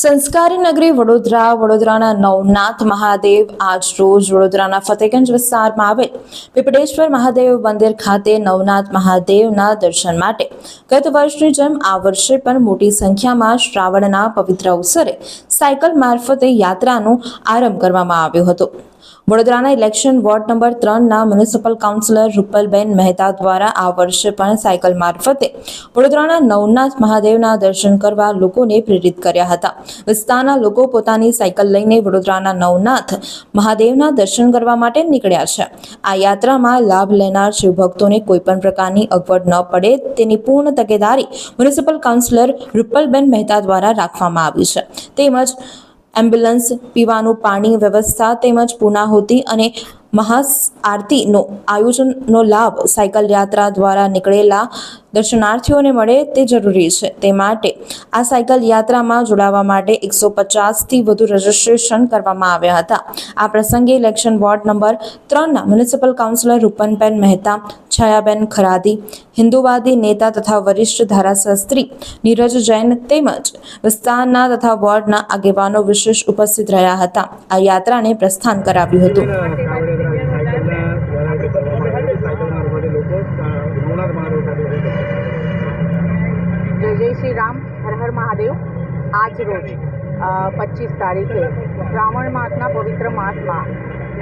સંસ્કારી નગરી વડોદરા, વડોદરાના નવનાથ મહાદેવ આજ રોજ વડોદરાના ફતેગંજ વિસ્તારમાં આવેલ. પીપળેશ્વર મહાદેવ મંદિર ખાતે નવનાથ મહાદેવના દર્શન માટે ગત વર્ષની જેમ આ વર્ષે પણ મોટી સંખ્યામાં શ્રાવણના પવિત્ર અવસરે સાયકલ મારફતે યાત્રાનો આરંભ કરવામાં આવ્યો હતો. વડોદરાના ઇલેક્શન વોર્ડ નંબર ત્રણના મ્યુનિસિપલ કાઉન્સિલર રૂપલબેન મહેતા દ્વારા આ વર્ષે પણ સાયકલ મારફતે વડોદરાના નવનાથ મહાદેવના દર્શન કરવા લોકોને પ્રેરિત કર્યા હતા. વિસ્તારના લોકો પોતાની સાયકલ લઈને વડોદરાના નવનાથ મહાદેવના દર્શન કરવા માટે નીકળ્યા છે. આ યાત્રામાં લાભ લેનાર શિવભક્તોને કોઈપણ પ્રકારની અગવડ ન પડે તેની પૂર્ણ તકેદારી મ્યુનિસિપલ કાઉન્સિલર રૂપલબેન મહેતા દ્વારા રાખવામાં આવી છે. તેમજ એમ્બ્યુલન્સ, પીવાનું પાણી, વ્યવસ્થા તેમજ પૂર્ણાહુતિ અને મહા આરતીનો આયોજનનો લાભ સાયકલ યાત્રા દ્વારા નીકળેલા દર્શનાર્થીઓને મળે તે જરૂરી છે. તે માટે આ સાયકલ યાત્રામાં જોડાવા માટે એકસો પચાસથી વધુ રજીસ્ટ્રેશન કરવામાં આવ્યા હતા. આ પ્રસંગે ઇલેક્શન વોર્ડ નંબર ત્રણના મ્યુનિસિપલ કાઉન્સિલર રૂપનબેન મહેતા, છાયાબેન ખરાદી, હિન્દુવાદી નેતા તથા વરિષ્ઠ ધારાશાસ્ત્રી નીરજ જૈન તેમજ વિસ્તારના તથા વોર્ડના આગેવાનો વિશેષ ઉપસ્થિત રહ્યા હતા. આ યાત્રાને પ્રસ્થાન કરાવ્યું હતું. જય શ્રી રામ, હર હર મહાદેવ. આજ રોજ પચીસ તારીખે શ્રાવણ માસના પવિત્ર માસમાં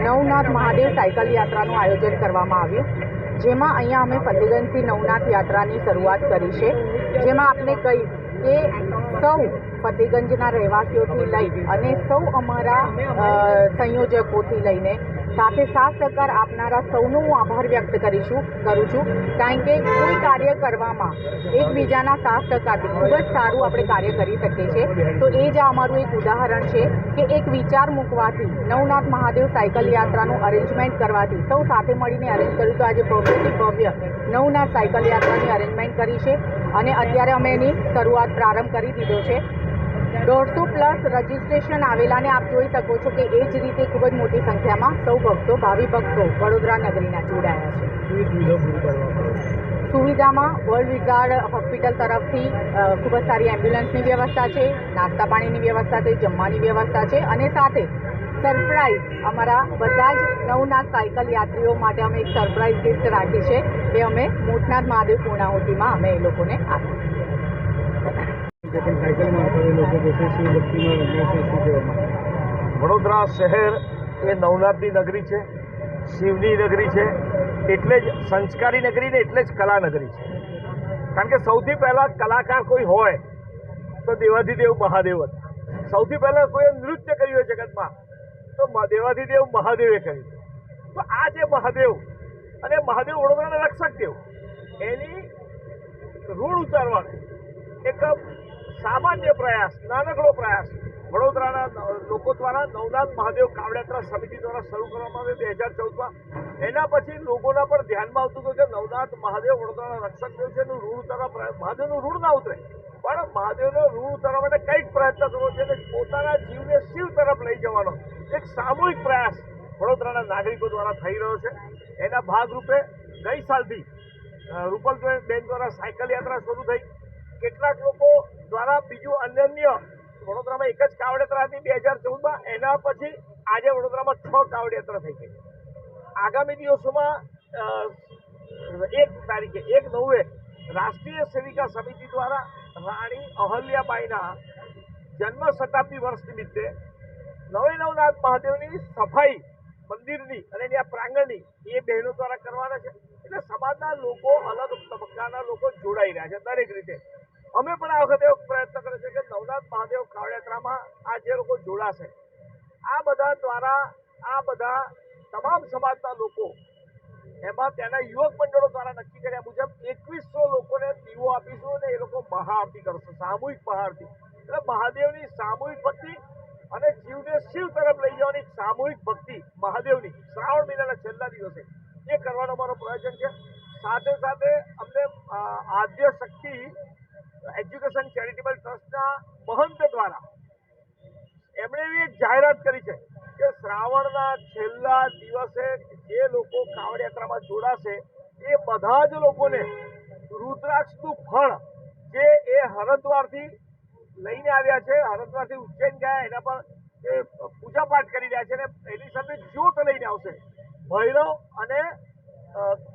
નવનાથ મહાદેવ સાયકલ યાત્રાનું આયોજન કરવામાં આવ્યું. જેમાં અહીંયા અમે ફતેગંજથી નવનાથ યાત્રાની શરૂઆત કરી છે. જેમાં આપને કહીશ કે સૌ ફતેગંજના રહેવાસીઓથી લઈ અને સૌ અમારા સંયોજકોથી લઈને સાથે સાથ સહકાર આપનારા સૌનો હું આભાર વ્યક્ત કરીશું, કરું છું. કારણ કે કોઈ કાર્ય કરવામાં એકબીજાના સાથ સહકારથી ખૂબ જ સારું આપણે કાર્ય કરી શકીએ છીએ. તો એ જ અમારું એક ઉદાહરણ છે કે એક વિચાર મૂકવાથી નવનાથ મહાદેવ સાયકલ યાત્રાનું અરેન્જમેન્ટ કરવાથી સૌ સાથે મળીને અરેન્જ કર્યું તો આજે ભવ્યથી ભવ્ય નવનાથ સાયકલ યાત્રાની અરેન્જમેન્ટ કરી છે. અને અત્યારે અમે એની શરૂઆત પ્રારંભ કરી દીધો છે. દોઢસો પ્લસ રજિસ્ટ્રેશન આવેલાને આપ જોઈ શકો છો કે એ જ રીતે ખૂબ જ મોટી સંખ્યામાં સૌ ભક્તો ભાવિ ભક્તો વડોદરા નગરીના જોડાયા છે. સુવિધામાં વર્લ્ડ વિઝાર્ડ હોસ્પિટલ તરફથી ખૂબ જ સારી એમ્બ્યુલન્સની વ્યવસ્થા છે નાસ્તા પાણીની વ્યવસ્થા છે જમવાની વ્યવસ્થા છે અને સાથે સરપ્રાઈઝ. અમારા બધા જ નવનાથ સાયકલ યાત્રીઓ માટે અમે એક સરપ્રાઈઝ ગિફ્ટ રાખી છે એ અમે મોટનાથ મહાદેવ પૂર્ણાહુતિમાં અમે એ લોકોને આપી વડોદરા શહેર એ નવનાથની નગરી છે, શિવની નગરી છે, એટલે જ સંસ્કારી નગરી ને એટલે જ કલા નગરી છે. કારણ કે સૌથી પહેલા કલાકાર કોઈ હોય તો દેવાધિદેવ મહાદેવ હતા. સૌથી પહેલા કોઈ નૃત્ય કર્યું હોય જગતમાં તો દેવાધિદેવ મહાદેવે કર્યું. તો આ જે મહાદેવ અને મહાદેવ વડોદરાના રક્ષક દેવ એની ઋણ ઉતારવાનો એક સામાન્ય પ્રયાસ, નાનકડો પ્રયાસ. વડોદરાના લોકો દ્વારા નવનાથ મહાદેવ કાવડયાત્રા સમિતિ દ્વારા શરૂ કરવામાં આવ્યો બે હજાર ચૌદમાં. એના પછી લોકોના પણ ધ્યાનમાં આવતું હતું કે નવનાથ મહાદેવ વડોદરાના રક્ષક દેવ છે, એનું ઋણ ઉતારવા મહાદેવનું ઋણ ના ઉતરે. પણ મહાદેવનો ઋણ ઉતારવા માટે કંઈક પ્રયત્ન કરવો છે કે પોતાના જીવને શિવ તરફ લઈ જવાનો એક સામૂહિક પ્રયાસ વડોદરાના નાગરિકો દ્વારા થઈ રહ્યો છે. એના ભાગરૂપે ગઈ સાલથી રૂપલ બેન દ્વારા સાયકલ યાત્રા શરૂ થઈ. કેટલાક લોકો દ્વારા બીજું અનન્ય વડોદરામાં એક જ કાવડ હતી બે હજાર ચૌદમાં, એના પછી આજે વડોદરામાં છ કાવડિયાત્રા થઈ ગઈ. આગામી દિવસોમાં એક તારીખે, એક નવે, રાષ્ટ્રીય સેવિકા સમિતિ દ્વારા રાણી અહલ્યાબાઈના જન્મ શતાબ્દી વર્ષ નિમિત્તે નવે નવનાથ મહાદેવની સફાઈ મંદિરની અને એની આ પ્રાંગણની એ બહેનો દ્વારા કરવાના છે. એટલે સમાજના લોકો અલગ તબક્કાના લોકો જોડાઈ રહ્યા છે દરેક રીતે. અમે પણ આ વખતે પ્રયત્ન કર્યો છે કે નવનાથ મહાદેવ કાવડયાત્રામાં આ જે લોકો જોડાશે, આ બધા દ્વારા, આ બધા તમામ સમાજના લોકો, એમાં તેના યુવક મંડળો દ્વારા નક્કી કર્યા મુજબ એકવીસો લોકોને દીવો આપીશું અને એ લોકો મહાઆરતી કરશે, સામૂહિક મહાઆરતી. એટલે મહાદેવની સામૂહિક ભક્તિ અને જીવને શિવ તરફ લઈ જવાની સામૂહિક ભક્તિ મહાદેવની શ્રાવણ મહિનાના છેલ્લા દિવસે. એ કરવાનો અમારો પ્રયોજન છે. સાથે સાથે અમને આદ્ય શક્તિ એજ્યુકેશન ચેરિટેબલ ટ્રસ્ટના મહંત દ્વારા એમણે એવી એક જાહેરાત કરી છે કે શ્રાવણના છેલ્લા દિવસે જે લોકો કાવડ યાત્રામાં જોડાશે, એ બધા જ લોકોને રુદ્રાક્ષનું ફળ જે એ હરદ્વારથી લઈને આવ્યા છે, હરદ્વારથી ઉજ્જૈન ગયા, એના પર એ પૂજા પાઠ કરી રહ્યા છે અને એની સાથે જ્યોત લઈને આવશે. ભૈરવ અને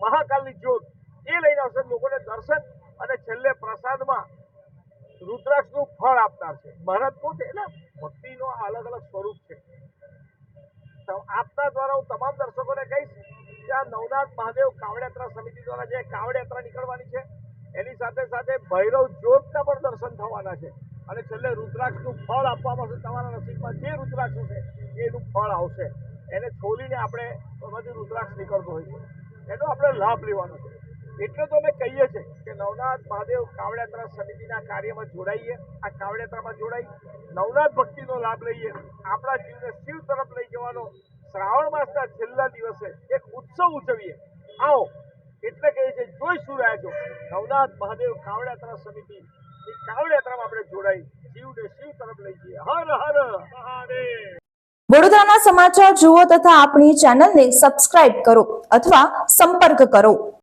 મહાકાલની જ્યોત એ લઈને આવશે લોકોને દર્શન અને છેલ્લે પ્રસાદમાં રુદ્રાક્ષનું ફળ આપનાર છે. મહારાજ પોતે એટલે ભક્તિનો અલગ અલગ સ્વરૂપ છે. આપના દ્વારા હું તમામ દર્શકોને કહીશ કે આ નવનાથ મહાદેવ કાવડયાત્રા સમિતિ દ્વારા જે કાવડયાત્રા નીકળવાની છે, એની સાથે સાથે ભૈરવ જ્યોતના પણ દર્શન થવાના છે. અને છેલ્લે રુદ્રાક્ષનું ફળ આપવામાં આવશે. તમારા નસીબમાં જે રુદ્રાક્ષ હશે, એનું ફળ આવશે. એને છોલીને આપણે એમાંથી રુદ્રાક્ષ નીકળતો હોય છે. એનો આપણે લાભ લેવાનો છે. એટલે તો અમે કહીએ છીએ કે નવનાથ મહાદેવ કાવડયાત્રા સમિતિના કાર્યમાં જોડાઈએ, આ કાવડયાત્રામાં જોડાઈ, નવનાથ ભક્તિનો લાભ લઈએ, આપણા જીવને શિવ તરફ લઈ જવાનો શ્રાવણ માસના છેલ્લા દિવસે એક ઉત્સવ ઉજવીએ. આવો, એટલે કહીએ છીએ જોઈ શું રહ્યા છો? નવનાથ મહાદેવ કાવડયાત્રા સમિતિ, એ કાવડિયાત્રામાં આપણે જોડાઈ શિવને શિવ તરફ લઈ જઈએ. હર હર, મહાદેવ. વડોદરાના સમાચાર જુઓ તથા આપણી ચેનલને સબસ્ક્રાઇબ કરો અથવા સંપર્ક કરો.